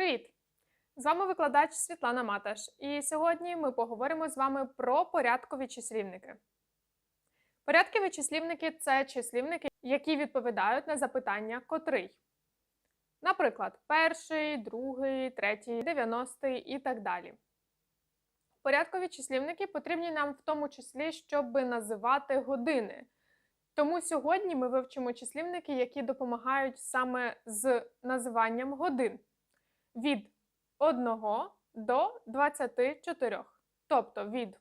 Привіт! З вами викладач Світлана Маташ, і сьогодні ми поговоримо з вами про порядкові числівники. Порядкові числівники це числівники, які відповідають на запитання котрий. Наприклад, перший, другий, третій, дев'яностий і так далі. Порядкові числівники потрібні нам в тому числі, щоб називати години. Тому сьогодні ми вивчимо числівники, які допомагають саме з називанням годин від 1 до 24, тобто від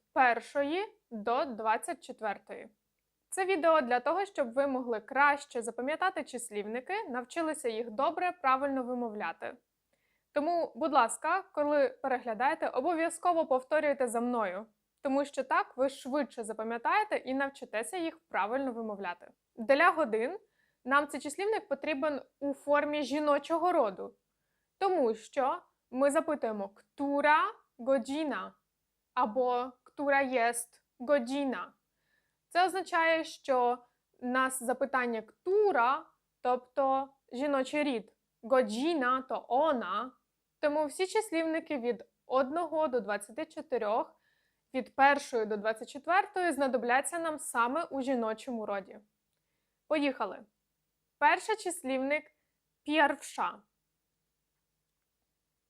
1 до 24. Це відео для того, щоб ви могли краще запам'ятати числівники, навчилися їх добре, правильно вимовляти. Тому, будь ласка, коли переглядаєте, обов'язково повторюйте за мною, тому що так ви швидше запам'ятаєте і навчитеся їх правильно вимовляти. Для годин нам цей числівник потрібен у формі жіночого роду, тому що ми запитуємо «ктура годжіна» або «ктура єст годжіна». Це означає, що нас запитання «ктура», тобто жіночий рід, «годжіна» то «она», тому всі числівники від 1 до 24, від 1 до 24 знадобляться нам саме у жіночому роді. Поїхали. Перший числівник «пєрвша».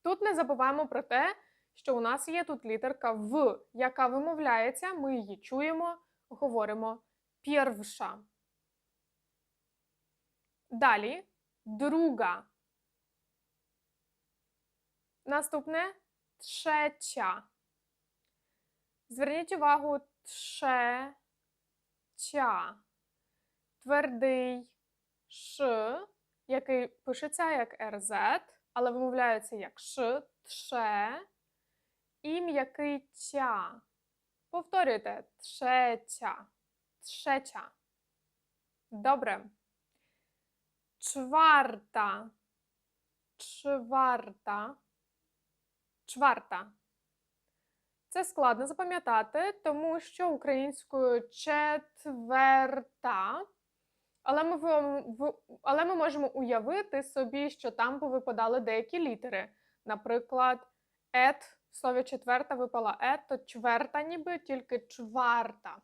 Тут не забуваємо про те, що у нас є тут літерка В, яка вимовляється, ми її чуємо, говоримо «пєрвша». Далі друга. Наступне третя. Зверніть увагу тше. Твердий ш, який пишеться як РЗ, але вимовляється як ш, тше. І м'який тя. Повторюйте третя. Третя. Добре. Чварта. Чварта. Чварта. Це складно запам'ятати, тому що українською четверта. Але ми, але ми можемо уявити собі, що там повипадали деякі літери. Наприклад, ет, в слові четверта випала ет, то чверта ніби тільки чварта.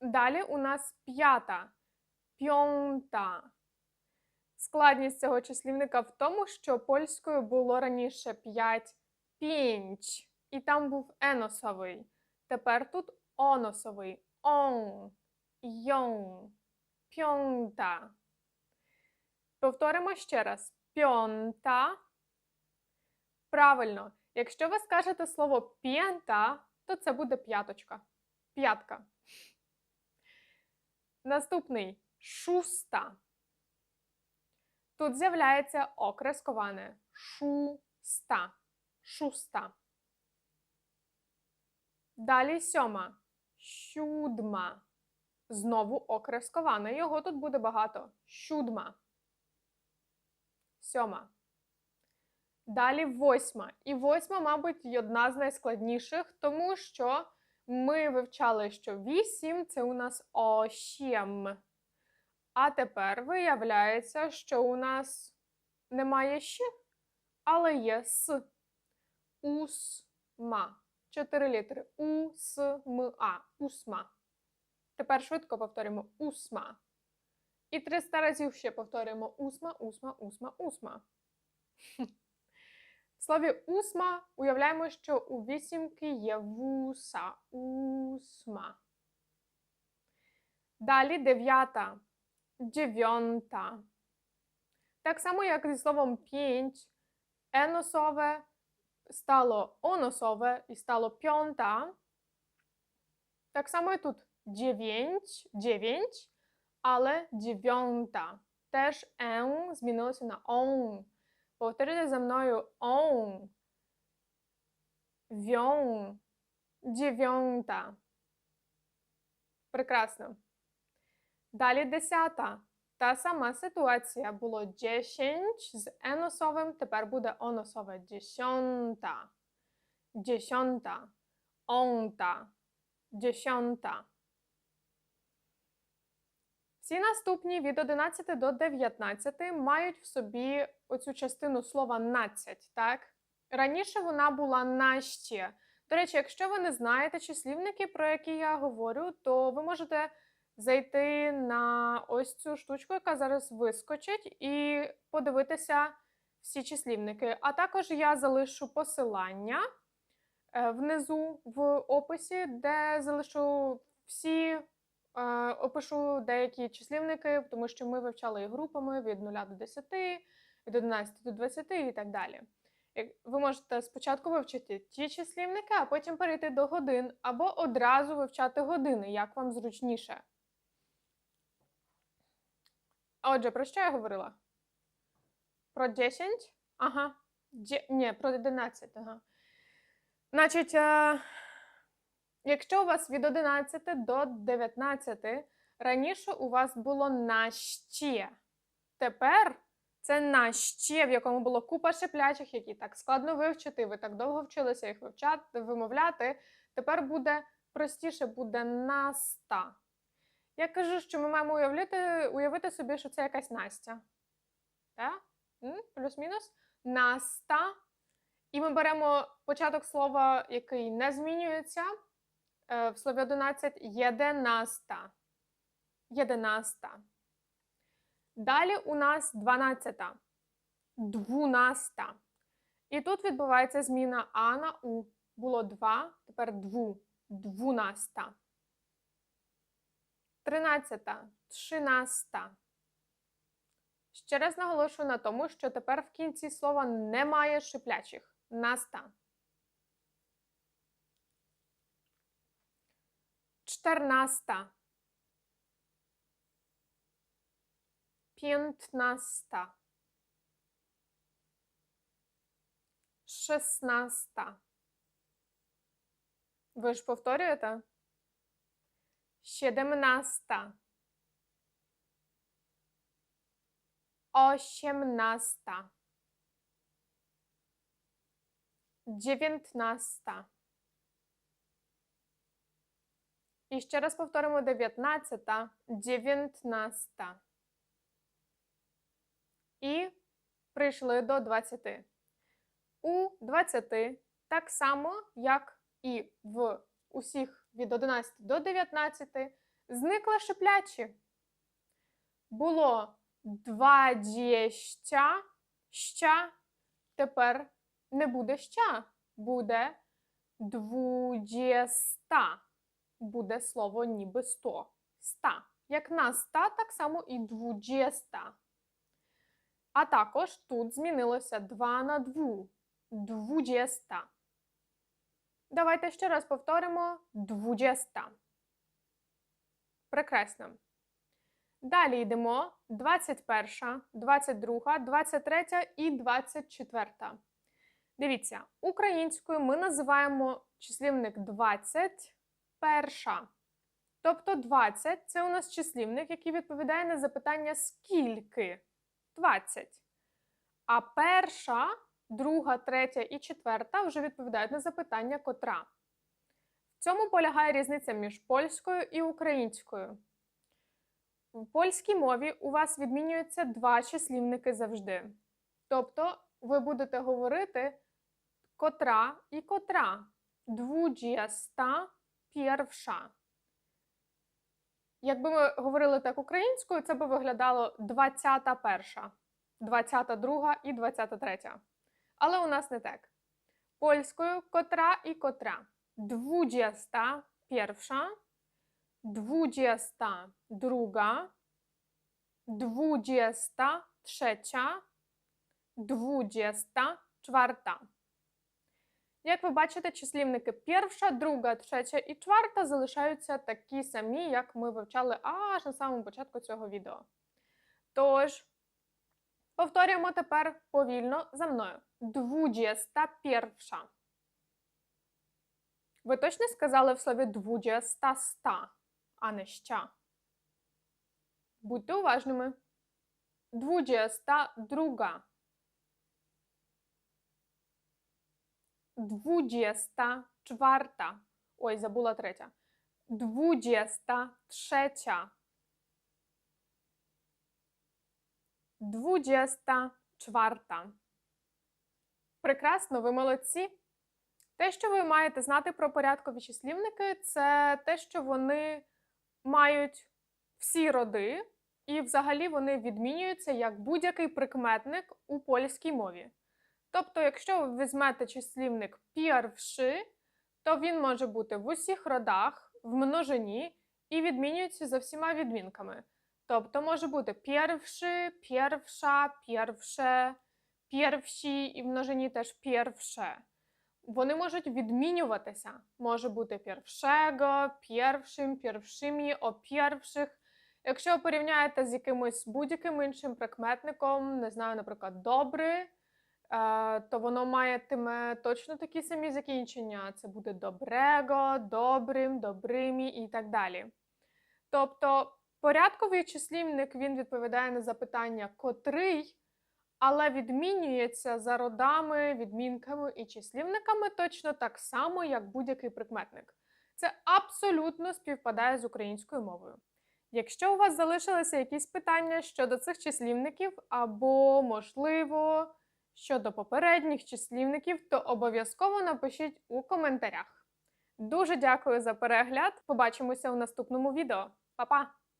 Далі у нас п'ята, п'онта. Складність цього числівника в тому, що польською було раніше п'ять пінч, і там був еносовий. Тепер тут оносовий. Он, йон, пьонта. Повторимо ще раз. Пьонта. Правильно, якщо ви скажете слово п'єнта, то це буде п'яточка. П'ятка. Наступний шуста. Тут з'являється окресковане шуста. Шуста. Далі сьома. Щудма. Знову окресковане. Його тут буде багато. Щудма. Сьома. Далі восьма. І восьма, мабуть, є одна з найскладніших, тому що ми вивчали, що вісім це у нас ощем. А тепер виявляється, що у нас немає ще, але є с. Усма. Чотири літери. У, с. Усма. Тепер швидко повторюємо усма. І 300 разів ще повторюємо усма, усма, усма, усма. В слові усма уявляємо, що у вісімки є вуса. Усма. Далі дев'ята. Dziewiąta. Так само, як зі словом п'ять, еносове стало оносове і стало п'онта. Так само і тут dziewięć, dziewięć, але dziewiąta. Теж ен змінилося на он. Повторюйте за мною он. Вьон. Dziewiąta. Прекрасно. Далі десята. Та сама ситуація було 10 з еносовим, тепер буде оносове dziesiąta. Dziesiąta. Онта. Dziesiąta. Ці наступні від 11 до 19 мають в собі оцю частину слова надцять, так? Раніше вона була на ще. До речі, якщо ви не знаєте числівники, про які я говорю, то ви можете зайти на ось цю штучку, яка зараз вискочить, і подивитися всі числівники. А також я залишу посилання е, внизу в описі, де залишу всі, опишу деякі числівники, тому що ми вивчали їх групами від 0 до 10, від 11 до 20 і так далі. Ви можете спочатку вивчити ті числівники, а потім перейти до годин, або одразу вивчати години, як вам зручніше. Отже, про що я говорила? Про 10? Ага. Дє... Ні, про 11. Ага. Значить, е... якщо у вас від 11 до 19, раніше у вас було на ще. Тепер це на ще, в якому було купа шиплячих, які так складно вивчити, ви так довго вчилися їх вивчати, вимовляти. Тепер буде простіше, буде на ста. Я кажу, що ми маємо уявити, уявити собі, що це якась Настя. Так? Плюс-мінус. На ста. І ми беремо початок слова, який не змінюється. Е, В слові 11 єдинаста. Єдинаста. Далі у нас 12. Двунаста. І тут відбувається зміна А на У. Було 2, тепер дву. Двунаста. Тринадцята. Тринадцята. Ще раз наголошую на тому, що тепер в кінці слова немає шиплячих. Наста. Чтернаста. П'ятнаста. Шестнаста. Ви ж повторюєте? Siedemnasta. Osiemnasta. Dziewiętnasta. І ще раз повторимо дев'ятнадцята, дев'ятнадцята. І прийшли до двадцяти. У двадцяти так само, як і в усіх від 11 до 19 зникла шиплячі. Було два дєща, ща, тепер не буде ща, буде двудєста. Буде слово ніби сто. Ста. Як на ста, так само і двудєста. А також тут змінилося два на дву. Двудєста. Давайте ще раз повторимо двудєста. Прекрасно. Далі йдемо 21, 22, 23 і 24. Дивіться, українською ми називаємо числівник 20 перша. Тобто 20 це у нас числівник, який відповідає на запитання скільки? 20. А перша друга, третя і четверта вже відповідають на запитання котра. В цьому полягає різниця між польською і українською. В польській мові у вас відмінюються два числівники завжди. Тобто ви будете говорити котра і котра. Двуджіста перша. Якби ми говорили так українською, це би виглядало 21, 22 і 23. Але у нас не так. Польською котра і котра. 21, 22, 23, 24. Як ви бачите, числівники перша, друга, третя і чварта залишаються такі самі, як ми вивчали аж на самому початку цього відео. Тож, повторюємо тепер повільно за мною. Двудзяста перша. Ви точно сказали в слові двудзяста ста, а не ща. Будьте уважними. Двудзяста друга. Двудзяста czwarta. Ой, забула третя. Двудзяста третя. двуджеста, чварта. Прекрасно, ви молодці. Те, що ви маєте знати про порядкові числівники, це те, що вони мають всі роди, і взагалі вони відмінюються як будь-який прикметник у польській мові. Тобто, якщо ви візьмете числівник пірвши, то він може бути в усіх родах, в множині і відмінюється за всіма відмінками. Тобто може бути пірвши, пірвша, пірвше, пірвші і в множині теж пірвше. Вони можуть відмінюватися. Може бути пірвшего, пірвшим, пірвшимі, о пірвших. Якщо порівняєте з якимось будь-яким іншим прикметником, не знаю, наприклад, добрий, то воно матиме точно такі самі закінчення. Це буде добрего, добрим, добримі і так далі. Тобто порядковий числівник він відповідає на запитання котрий, але відмінюється за родами, відмінками і числівниками точно так само, як будь-який прикметник. Це абсолютно співпадає з українською мовою. Якщо у вас залишилися якісь питання щодо цих числівників, або, можливо, щодо попередніх числівників, то обов'язково напишіть у коментарях. Дуже дякую за перегляд. Побачимося у наступному відео. Па-па!